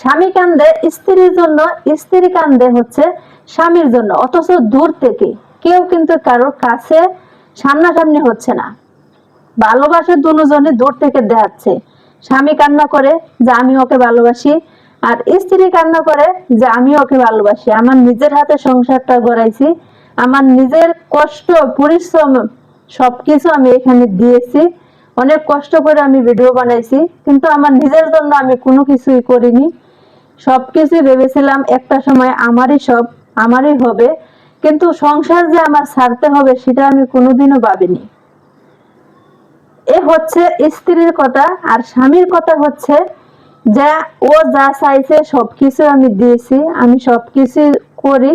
স্বামী কান্দে, স্ত্রীর জন্য, স্ত্রী কান্দে হচ্ছে স্বামীর জন্য, অথচ দূর থেকে কেউ কিন্তু কারোর কাছে সামনাসামনি হচ্ছে না। ভালোবাসে দুজনে দূর থেকে দেখাচ্ছে। স্বামী কান্না করে যে আমি ওকে ভালোবাসি, আর স্ত্রী কান্না করে যে আমি ওকে ভালোবাসি। আমার নিজের হাতে সংসারটা গড়াইছি, আমার নিজের কষ্ট, পরিশ্রম সবকিছু আমি এখানে দিয়েছি। অনেক কষ্ট করে আমি ভিডিও বানাইছি, কিন্তু আমার নিজের জন্য আমি কোনো কিছুই করিনি। সবকিছু ভেবেছিলাম, একটা সময় আমারই সব, আমারই হবে। কিন্তু সংসার যে আমার ছাড়তে হবে, সেটা আমি কোনোদিনও ভাবিনি। এ হচ্ছে স্ত্রীর কথা, আর স্বামীর কথা হচ্ছে যে, ও যা চাইছে সবকিছু আমি দিয়েছি, আমি সবকিছু করি,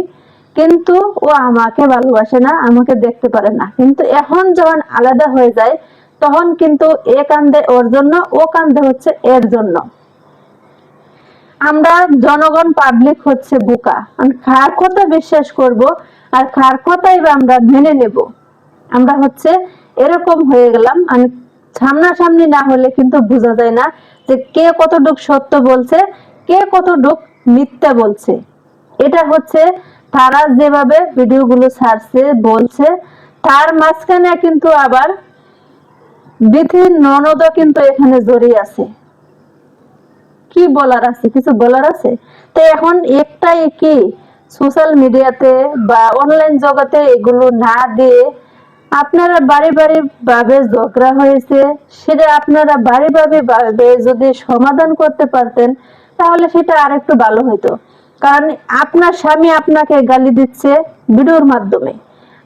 কিন্তু ও আমাকে ভালোবাসে না, আমাকে দেখতে পারে না। কিন্তু এখন যখন আলাদা হয়ে যায়, তখন কিন্তু এ কান্দে ওর জন্য, ও কান্দে হচ্ছে এর জন্য। আমরা জনগণ পাবলিক হচ্ছে বোকা। কার কথা বিশ্বাস করব আর কার কথাই বা আমরা মেনে নেব? আমরা হচ্ছে এরকম হয়ে গেলাম। আমি সামনাসামনি না হলে কিন্তু বোঝা যায় না যে কে কতটুক সত্য বলছে, কে কতটুক মিথ্যা বলছে। এটা হচ্ছে তারা যেভাবে ভিডিওগুলো ছাড়ছে, বলছে, তার মাঝখানে কিন্তু আবার বিধির ননদও কিন্তু এখানে জড়িয়ে আছে। কি বলার আছে? কিছু বলার আছে? তো এখন একটাই কি? সোশ্যাল মিডিয়াতে বা অনলাইন জগতে এগুলো না দিয়ে আপনারা বাড়ি বাড়ি ভাবে ঝগড়া হয়েছে, সেটা আপনারা বাড়ি বাড়ি ভাবে যদি সমাধান করতে পারতেন, তাহলে সেটা আরেকটু ভালো হতো কারণ আপনার স্বামী আপনাকে গালি দিচ্ছে ভিডিওর মাধ্যমে।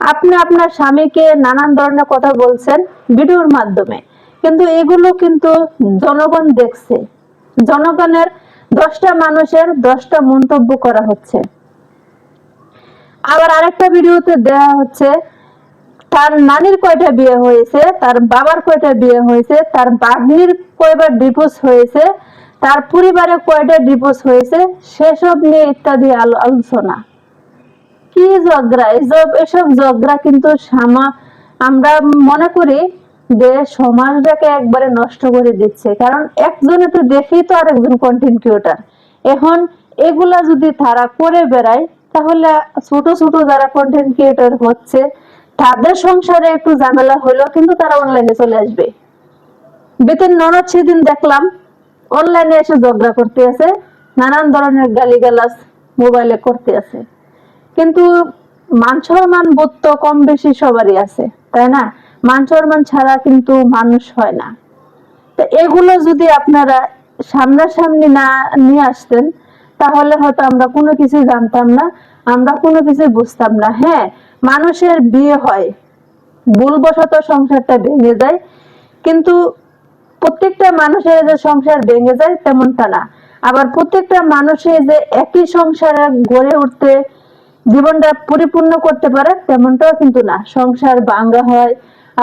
আপনি আপনার স্বামীকে নানান ধরনের কথা বলছেন ভিডিওর মাধ্যমে। কিন্তু এগুলো কিন্তু জনগণ দেখছে। জনগণের দশটা মানুষের দশটা মন্তব্য করা হচ্ছে। আবার আরেকটা ভিডিওতে দেওয়া হচ্ছে, তার নানির কয়টা বিয়ে হয়েছে, তার বাবার কয়টা বিয়ে হয়েছে, তার বাগ্নির কয়বার ডিভোর্স হয়েছে, তার পরিবারে কয়টা ডিভোর্স হয়েছে, সেসব নিয়ে ইত্যাদি আলোচনা। কি ঝগড়া? এসব এসব ঝগড়া কিন্তু আমরা মনে করি যে সমাজটাকে একবারে নষ্ট করে দিচ্ছে। কারণ একজনে তো দেখেই তো আরেকজন কন্টেন্ট ক্রিয়েটার এখন এগুলা যদি তারা করে বেড়ায়, তাহলে ছোট ছোট যারা কন্টেন্ট হচ্ছে, তাদের সংসারে একটু ঝামেলা হলো কিন্তু তারা অনলাইনে চলে আসবে। বেতন সেদিন দেখলাম অনলাইনে এসে ঝগড়া করতে আছে, নানান ধরনের গালিগালাজ মোবাইলে করতে আছে। কিন্তু মান সম্মান বোধ তো কম বেশি সবারই আছে, তাই না? মান সম্মান ছাড়া কিন্তু মানুষ হয় না। তো এগুলো যদি আপনারা সামনাসামনি না নিয়ে আসতেন, তাহলে হয়তো আমরা কোনো কিছু জানতাম না, আমরা কোনো কিছু বুঝতাম না। হ্যাঁ মানুষের বিয়ে হয়, ভুলবশত সংসারটা ভেঙে যায়, কিন্তু প্রত্যেকটা মানুষের যে সংসার ভেঙে যায় তেমনটা না। আবার প্রত্যেকটা মানুষের যে একই সংসারে গড়ে উঠতে, জীবনটা পরিপূর্ণ করতে পারে তেমনটাও কিন্তু না। সংসার ভাঙ্গা হয়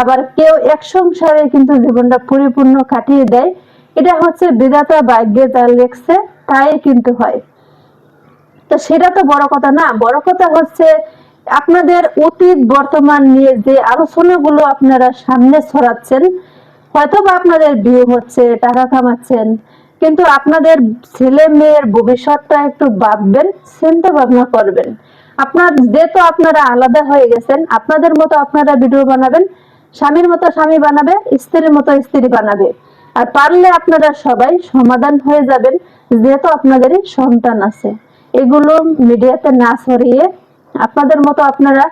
আবার কেউ এক সংসারে কিন্তু জীবনটা পরিপূর্ণ কাটিয়ে দেয়। এটা হচ্ছে বিধাতা ভাগ্যে যা লেখছে, তাই কিন্তু হয়। তো সেটা তো বড় কথা না, বড় কথা হচ্ছে আপনাদের অতীত, বর্তমান নিয়ে যে আলোচনাগুলো আপনারা সামনে ছড়াচ্ছেন হয়তো বা আপনাদের বিয়ে হচ্ছে, টাকা কামাচ্ছেন, কিন্তু আপনাদের ছেলে মেয়ের ভবিষ্যৎটা একটু ভাববেন, চিন্তা ভাবনা করবেন। আপনার যেহেতু আপনারা আলাদা হয়ে গেছেন, আপনাদের মতো আপনারা ভিডিও বানাবেন স্বামীর মতো স্বামী বানাবে, স্ত্রীর মতো স্ত্রী বানাবে। আর পারলে আপনারা সবাই সমাধান হয়ে যাবেন, যেহেতু আপনাদেরই সন্তান আছে। এগুলো মিডিয়াতে না ছড়িয়ে আপনাদের মতো আপনারা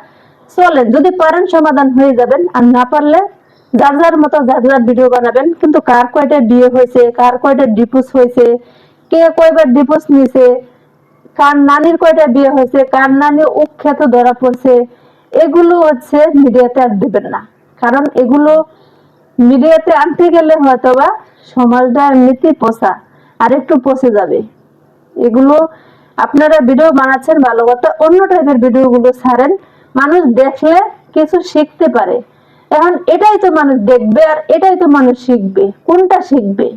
চলেন। যদি পারেন সমাধান হয়ে যাবেন, আর না পারলে যার যার মতো যার যার ভিডিও বানাবেন। কিন্তু কার কয়টা বিয়ে হয়েছে, কার কয়টা ডিপোজ হয়েছে, কে কয়বার ডিপোজ নিয়েছে, কার নানির কয়টা বিয়ে হয়েছে, কার নানি উখ্যাত ধরা পড়ছে, এগুলো হচ্ছে মিডিয়াতে আর দিবেন না। কারণ এগুলো মিডিয়াতে আনতে গেলে হয়তোবা সমাজটা এমনিতেই পোষা আর একটু পচে যাবে। এগুলো আপনারা ভিডিও বানাচ্ছেন ভালো কথা, অন্য টাইপের ভিডিও গুলো ছাড়েন। মানুষ দেখলে কিছু শিখতে পারে। এখন এটাই তো মানুষ দেখবে আর এটাই তো মানুষ শিখবে। কোনটা শিখবে?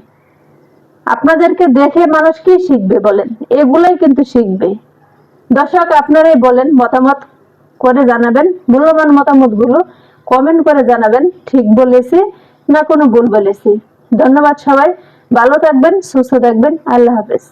আপনাদেরকে দেখে মানুষ কি শিখবে বলেন? এগুলোই কিন্তু শিখবে। দর্শক, আপনারাই বলেন মতামত করে জানাবেন, মূল্যবান মতামতগুলো কমেন্ট করে জানাবেন, ঠিক বলেছি না কোনো ভুল বলেছি। ধন্যবাদ সবাই, ভালো থাকবেন, সুস্থ থাকবেন, আল্লাহ হাফেজ।